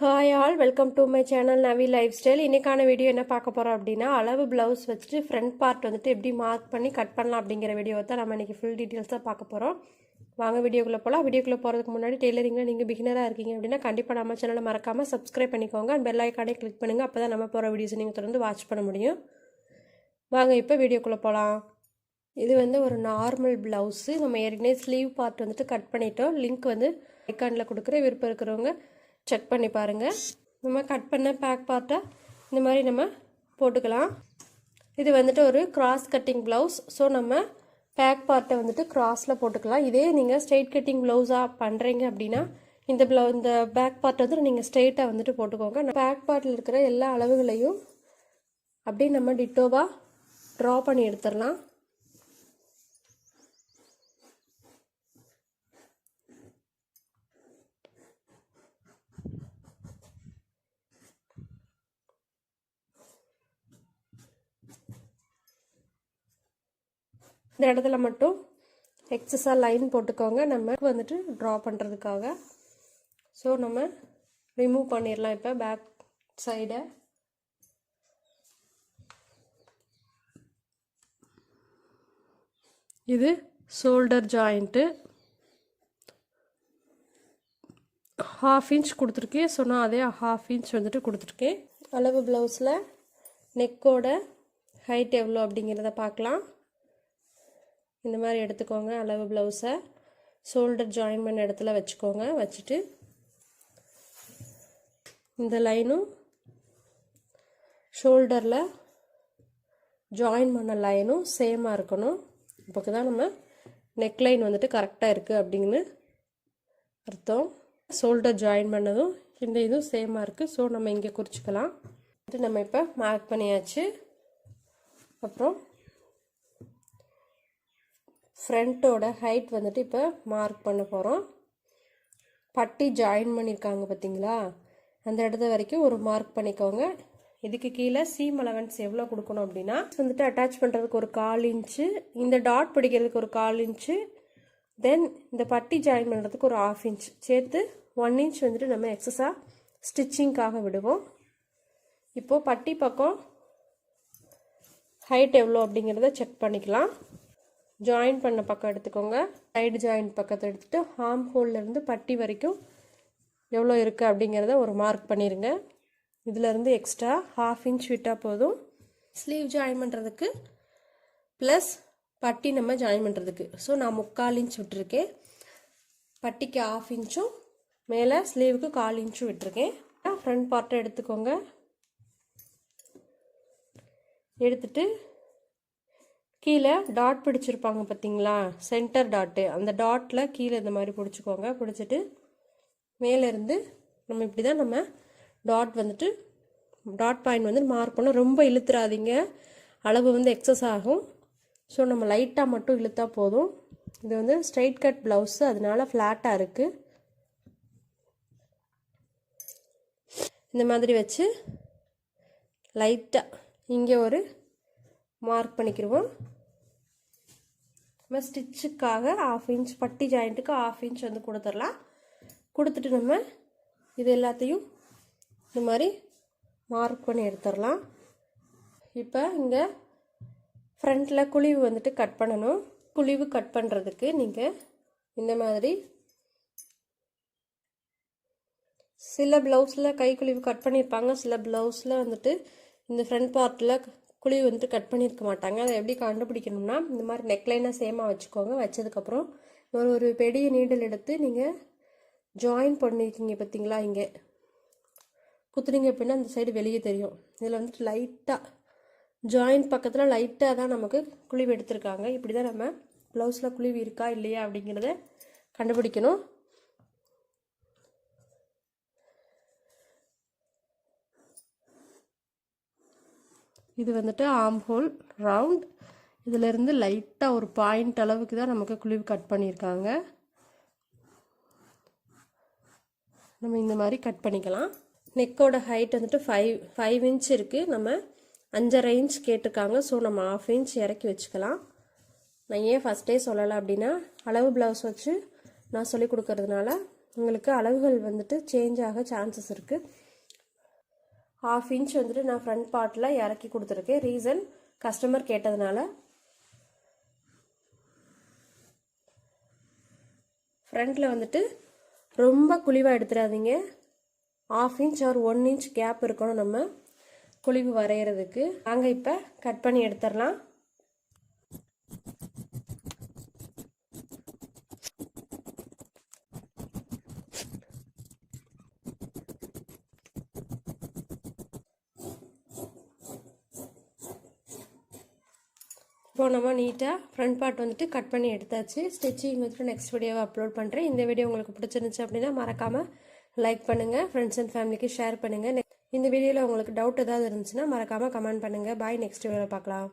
Hi all welcome to my channel Navi life style இன்றைக்கான video என்ன பார்க்க போகிறோம் அப்படின்னா அளவு ப்ளவுஸ் வச்சுட்டு ஃப்ரண்ட் பார்ட் வந்துட்டு எப்படி மார்க் பண்ணி கட் பண்ணலாம் அப்படிங்கிற வீடியோ தான் நம்ம இன்றைக்கி ஃபுல் டீட்டெயில்ஸாக பார்க்க போகிறோம் வாங்க வீடியோக்குள்ளே போகலாம் வீடியோக்குள்ளே போகிறதுக்கு முன்னாடி டெய்லரிங்கில் நீங்கள் பிகினராக இருக்கீங்க அப்படின்னா கண்டிப்பாக நம்ம சேனலை மறக்காமல் சப்ஸ்கிரைப் பண்ணிக்கோங்க. அண்ட் பெல் ஐக்கானே கிளிக் பண்ணுங்கள் அப்போ தான் நம்ம போகிற வீடியோஸை நீங்கள் தொடர்ந்து வாட்ச் பண்ண முடியும். வாங்க இப்போ வீடியோக்குள்ளே போகலாம் இது வந்து ஒரு நார்மல் ப்ளவுஸு நம்ம ஏற்கனவே ஸ்லீவ் பார்ட் வந்துட்டு கட் பண்ணிட்டோம். லிங்க் வந்து ஐக்கானில் கொடுக்குற விருப்பம் இருக்கிறவங்க செக் பண்ணி பாருங்கள் நம்ம கட் பண்ண பேக் பார்ட்டை இந்த மாதிரி நம்ம போட்டுக்கலாம். இது வந்துட்டு ஒரு கிராஸ் கட்டிங் ப்ளவுஸ் ஸோ நம்ம பேக் பார்ட்டை வந்துட்டு கிராஸில் போட்டுக்கலாம். இதே நீங்கள் ஸ்ட்ரெயிட் கட்டிங் ப்ளவுஸாக பண்ணுறீங்க அப்படின்னா இந்த ப்ளவு இந்த பேக் பார்ட் வந்து நீங்கள் ஸ்ட்ரெயிட்டாக வந்துட்டு போட்டுக்கோங்க. பேக் பார்ட்டில் இருக்கிற எல்லா அளவுகளையும் அப்படியே நம்ம டிட்டோவாக ட்ரா பண்ணி எடுத்துடலாம். இந்த இடத்துல மட்டும் எக்ஸஸாக லைன் போட்டுக்கோங்க. நம்ம வந்துட்டு ட்ரா பண்ணுறதுக்காக ஸோ நம்ம ரிமூவ் பண்ணிடலாம் இப்போ பேக் சைடை இது ஷோல்டர் ஜாயிண்ட்டு ஹாஃப் இன்ச் கொடுத்துருக்கேன். ஸோ நான் அதே ஹாஃப் இன்ச் வந்துட்டு கொடுத்துருக்கேன். அளவு ப்ளவுஸில் நெக்கோட ஹைட் எவ்வளோ அப்படிங்கிறத பார்க்கலாம். இந்த மாதிரி எடுத்துக்கோங்க அளவு ப்ளவுஸை ஷோல்டர் ஜாயின் பண்ண இடத்துல வச்சுக்கோங்க வச்சுட்டு இந்த லைனும் ஷோல்டரில் ஜாயின் பண்ண லைனும் சேமாக இருக்கணும். அப்போக்கு தான் நம்ம நெக்லைன் வந்துட்டு கரெக்டாக இருக்குது அப்படின்னு அர்த்தம். ஷோல்டர் ஜாயின் பண்ணதும் இந்த இதுவும் சேமாக இருக்குது ஸோ நம்ம இங்கே குறிச்சிக்கலாம். இது நம்ம இப்போ மார்க் பண்ணியாச்சு. அப்புறம் ஃப்ரண்ட்டோட ஹைட் வந்துட்டு இப்போ மார்க் பண்ண போகிறோம் பட்டி ஜாயின் பண்ணியிருக்காங்க பார்த்தீங்களா அந்த இடத்த வரைக்கும் ஒரு மார்க் பண்ணிக்கோங்க. இதுக்கு கீழே சீம் அலவன்ஸ் எவ்வளோ கொடுக்கணும் அப்படின்னா வந்துட்டு அட்டாச் பண்ணுறதுக்கு ஒரு கால் இன்ச்சு இந்த டாட் பிடிக்கிறதுக்கு ஒரு கால் இன்ச்சு தென் இந்த பட்டி ஜாயின் பண்ணுறதுக்கு ஒரு ஆஃப் இன்ச் சேர்த்து ஒன் இன்ச் வந்துட்டு நம்ம எக்ஸஸாக ஸ்டிச்சிங்க்காக விடுவோம். இப்போது பட்டி பக்கம் ஹைட் எவ்வளோ அப்படிங்கிறத செக் பண்ணிக்கலாம். ஜாயின் பண்ண பக்கம் எடுத்துக்கோங்க. சைடு ஜாயின் பக்கத்தை எடுத்துகிட்டு ஹார்ம் ஹோல்லேருந்து பட்டி வரைக்கும் எவ்வளோ இருக்குது அப்படிங்கிறத ஒரு மார்க் பண்ணிடுங்க இதிலேருந்து எக்ஸ்ட்ரா ஹாஃப் இன்ச் விட்டால் போதும். ஸ்லீவ் ஜாயின் பண்ணுறதுக்கு ப்ளஸ் பட்டி நம்ம ஜாயின் பண்ணுறதுக்கு ஸோ நான் முக்கால் இன்ச் விட்டுருக்கேன். பட்டிக்கு ஆஃப் இன்ச்சும் மேலே ஸ்லீவுக்கு கால் இன்ச்சும் விட்டுருக்கேன். ஃப்ரண்ட் பார்ட்டை எடுத்துக்கோங்க. எடுத்துகிட்டு கீழே டாட் பிடிச்சிருப்பாங்க பார்த்தீங்களா சென்டர் டாட்டு அந்த டாட்டில் கீழே இந்த மாதிரி பிடிச்சிக்கோங்க. பிடிச்சிட்டு மேலேருந்து நம்ம இப்படி தான் நம்ம டாட் வந்துட்டு டாட் பாயிண்ட் வந்து மார்க் பண்ண ரொம்ப இழுத்துறாதீங்க. அளவு வந்து எக்ஸஸ் ஆகும். ஸோ நம்ம லைட்டாக மட்டும் இழுத்தா போதும். இது வந்து ஸ்ட்ரைட் கட் ப்ளவுஸு அதனால ஃப்ளாட்டாக இருக்குது இந்த மாதிரி வச்சு லைட்டாக இங்கே ஒரு மார்க் பண்ணிக்கிடுவோம் நம்ம ஸ்டிச்சுக்காக ஆஃப் இன்ச் பட்டி ஜாயிண்ட்டுக்கு ஆஃப் இன்ச் வந்து கொடுத்துடலாம். கொடுத்துட்டு நம்ம இது எல்லாத்தையும் இந்த மாதிரி மார்க் பண்ணி எடுத்துடலாம். இப்போ இங்கே ஃப்ரண்ட்டில் குழிவு வந்துட்டு கட் பண்ணணும். குழிவு கட் பண்ணுறதுக்கு நீங்கள் இந்த மாதிரி சில ப்ளவுஸில் கை குழிவு கட் பண்ணியிருப்பாங்க சில ப்ளவுஸில் வந்துட்டு இந்த ஃப்ரண்ட் பார்ட்டில் குழி வந்துட்டு கட் பண்ணியிருக்க மாட்டாங்க. அதை எப்படி கண்டுபிடிக்கணும்னா இந்த மாதிரி நெக்லைனாக சேமாக வச்சுக்கோங்க. வச்சதுக்கப்புறம் ஒரு ஒரு பெரிய நீடல் எடுத்து நீங்கள் ஜாயின் பண்ணியிருக்கீங்க பார்த்தீங்களா இங்கே? குத்துனீங்க அப்படின்னா அந்த சைடு வெளியே தெரியும். இதில் வந்துட்டு லைட்டாக ஜாயின் பக்கத்தில் லைட்டாக தான் நமக்கு குழிவு எடுத்திருக்காங்க. இப்படி தான் நம்ம ப்ளவுஸில் குழிவு இருக்கா இல்லையா அப்படிங்கிறத கண்டுபிடிக்கணும். இது வந்துட்டு ஆம் ஹோல் ரவுண்ட் இதிலிருந்து லைட்டாக ஒரு பாயிண்ட் அளவுக்கு தான் நமக்கு குழிவு கட் பண்ணியிருக்காங்க. நம்ம இந்த மாதிரி கட் பண்ணிக்கலாம். நெக்கோட ஹைட் வந்துட்டு ஃபைவ் ஃபைவ் இன்ச் இருக்குது நம்ம அஞ்சரை இன்ச் கேட்டிருக்காங்க. ஸோ நம்ம ஆஃப் இன்ச் இறக்கி வச்சுக்கலாம். நான் ஏன் ஃபஸ்ட்டே சொல்லலை அப்படின்னா அளவு ப்ளவுஸ் வச்சு நான் சொல்லி கொடுக்கறதுனால உங்களுக்கு அளவுகள் வந்துட்டு சேஞ்ச் ஆக சான்சஸ் இருக்குது ஹாஃப் இன்ச் வந்துட்டு நான் ஃப்ரண்ட் பார்ட்டில் இறக்கி கொடுத்துருக்கேன். ரீசன் கஸ்டமர் கேட்டதுனால. ஃப்ரண்ட்டில் வந்துட்டு ரொம்ப குழிவாக எடுத்துடாதீங்க. Half inch or one inch gap இருக்கணும் நம்ம. குழிவு வரைகிறதுக்கு நாங்கள் இப்போ கட் பண்ணி எடுத்துடலாம். இப்போ நம்ம நீட்டாக ஃப்ரண்ட் பார்ட் வந்துட்டு கட் பண்ணி எடுத்தாச்சு. ஸ்டிச்சிங் வந்துட்டு நெக்ஸ்ட் வீடியோவை அப்லோட் பண்ணுறேன் இந்த வீடியோ உங்களுக்கு பிடிச்சிருந்துச்சு அப்படின்னா மறக்காமல் லைக் பண்ணுங்கள் ஃப்ரெண்ட்ஸ் அண்ட் ஃபேமிலிக்கு ஷேர் பண்ணுங்கள் இந்த வீடியோவில் உங்களுக்கு டவுட் ஏதாவது இருந்துச்சுன்னா மறக்காமல் கமெண்ட் பண்ணுங்கள் பாய் நெக்ஸ்ட் வீடியோவில் பார்க்கலாம்.